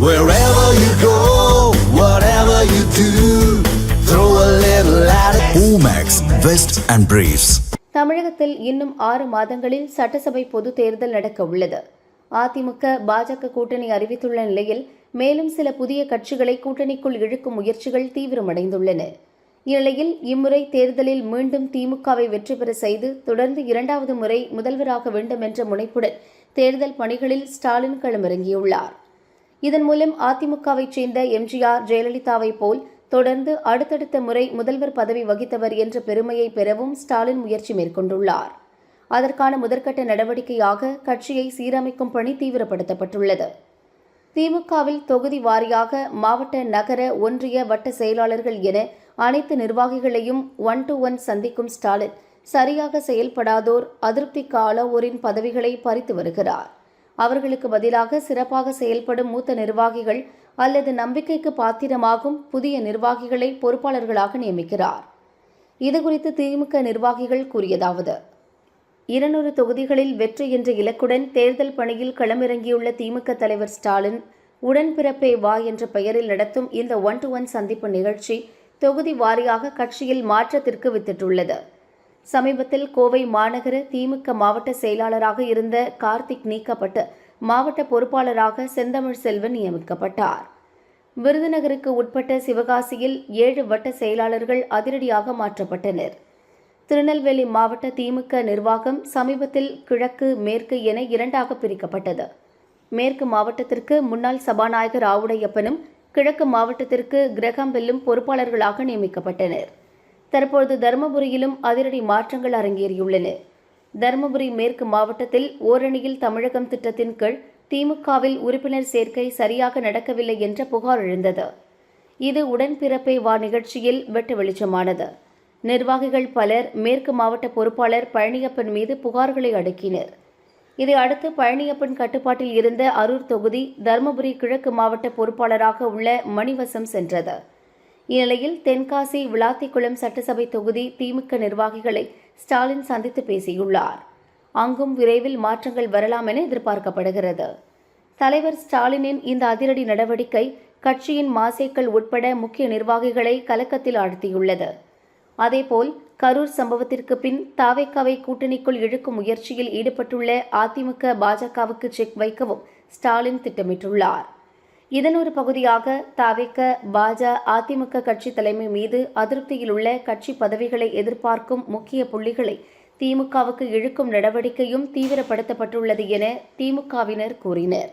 Wherever you go, whatever you do, throw a little at it. Omax, Vest and Briefs. தமிழகத்தில் இன்னும் ஆறு மாதங்களில் சட்டசபை பொதுத் தேர்தல் நடக்க உள்ளது அதிமுக பாஜக கூட்டணி அறிவித்துள்ள நிலையில் மேலும் சில புதிய கட்சிகளை கூட்டணிக்குள் இழுக்கும் முயற்சிகள் தீவிரமடைந்துள்ளன இந்நிலையில் இம்முறை தேர்தலில் மீண்டும் திமுகவை வெற்றி பெற செய்து தொடர்ந்து இரண்டாவது முறை முதல்வராக வேண்டும் என்ற முனைப்புடன் தேர்தல் பணிகளில் ஸ்டாலின் களமிறங்கியுள்ளார் இதன் மூலம் அதிமுகவைச் சேர்ந்த எம்ஜிஆர் ஜெயலலிதாவை போல் தொடர்ந்து அடுத்தடுத்த முறை முதல்வர் பதவி வகித்தவர் என்ற பெருமையை பெறவும் ஸ்டாலின் முயற்சி மேற்கொண்டுள்ளார். அதற்கான முதற்கட்ட நடவடிக்கையாக கட்சியை சீரமைக்கும் பணி தீவிரப்படுத்தப்பட்டுள்ளது. திமுகவில் தொகுதி வாரியாக மாவட்ட நகர ஒன்றிய வட்ட செயலாளர்கள் என அனைத்து நிர்வாகிகளையும் ஒன் டு ஒன் சந்திக்கும் ஸ்டாலின் சரியாக செயல்படாதோர் அதிருப்திக்கு ஆளாவோரின் பதவிகளை பறித்து வருகிறார். அவர்களுக்கு பதிலாக சிறப்பாக செயல்படும் மூத்த நிர்வாகிகள் அல்லது நம்பிக்கைக்கு பாத்திரமாகும் புதிய நிர்வாகிகளை பொறுப்பாளர்களாக நியமிக்கிறார். இதுகுறித்து திமுக நிர்வாகிகள் கூறியதாவது இருநூறு தொகுதிகளில் வெற்றி என்ற இலக்குடன் தேர்தல் பணியில் களமிறங்கியுள்ள திமுக தலைவர் ஸ்டாலின் உடன்பிறப்பே வா என்ற பெயரில் நடத்தும் இந்த ஒன் டு ஒன் சந்திப்பு நிகழ்ச்சி தொகுதி வாரியாக கட்சியில் மாற்றத்திற்கு வித்திட்டுள்ளது. சமீபத்தில் கோவை மாநகர திமுக மாவட்ட செயலாளராக இருந்த கார்த்திக் நீக்கப்பட்டு மாவட்ட பொறுப்பாளராக செந்தமிழ் செல்வன் நியமிக்கப்பட்டார். விருதுநகருக்கு உட்பட்ட சிவகாசியில் ஏழு வட்ட செயலாளர்கள் அதிரடியாக மாற்றப்பட்டனர். திருநெல்வேலி மாவட்ட திமுக நிர்வாகம் சமீபத்தில் கிழக்கு மேற்கு என இரண்டாக பிரிக்கப்பட்டது. மேற்கு மாவட்டத்திற்கு முன்னாள் சபாநாயகர் ஆவுடையப்பனும் கிழக்கு மாவட்டத்திற்கு கிரகம்பெல்லும் பொறுப்பாளர்களாக நியமிக்கப்பட்டனர். தற்பொழுது தருமபுரியிலும் அதிரடி மாற்றங்கள் அரங்கேறியுள்ளன. தருமபுரி மேற்கு மாவட்டத்தில் ஓரணியில் தமிழகம் திட்டத்தின் கீழ் திமுகவில் உறுப்பினர் சேர்க்கை சரியாக நடக்கவில்லை என்ற புகார் எழுந்தது. இது உடன்பிறப்பே வா நிகழ்ச்சியில் வெட்டு வெளிச்சமானது. நிர்வாகிகள் பலர் மேற்கு மாவட்ட பொறுப்பாளர் பழனியப்பன் மீது புகார்களை அடுக்கினர். இதை அடுத்து பழனியப்பன் கட்டுப்பாட்டில் இருந்த அரூர் தொகுதி தருமபுரி கிழக்கு மாவட்ட பொறுப்பாளராக உள்ள மணிவசம் சென்றது. இந்நிலையில் தென்காசி விளாத்திக்குளம் சட்டசபை தொகுதி திமுக நிர்வாகிகளை ஸ்டாலின் சந்தித்து பேசியுள்ளார். அங்கும் விரைவில் மாற்றங்கள் வரலாம் என எதிர்பார்க்கப்படுகிறது. தலைவர் ஸ்டாலினின் இந்த அதிரடி நடவடிக்கை கட்சியின் மாசேக்கள் உட்பட முக்கிய நிர்வாகிகளை கலக்கத்தில் ஆழ்த்தியுள்ளது. அதேபோல் கரூர் சம்பவத்திற்கு பின் தாவேக்காவை கூட்டணிக்குள் இழுக்கும் முயற்சியில் ஈடுபட்டுள்ள அதிமுக பாஜகவுக்கு செக் வைக்கவும் ஸ்டாலின் திட்டமிட்டுள்ளார். இதன் ஒரு பகுதியாக தவிக்க பாஜ அதிமுக கட்சி தலைமை மீது அதிருப்தியில் உள்ள கட்சி பதவிகளை எதிர்பார்க்கும் முக்கிய புள்ளிகளை திமுகவுக்கு இழுக்கும் நடவடிக்கையும் தீவிரப்படுத்தப்பட்டுள்ளது என திமுகவினர் கூறினர்.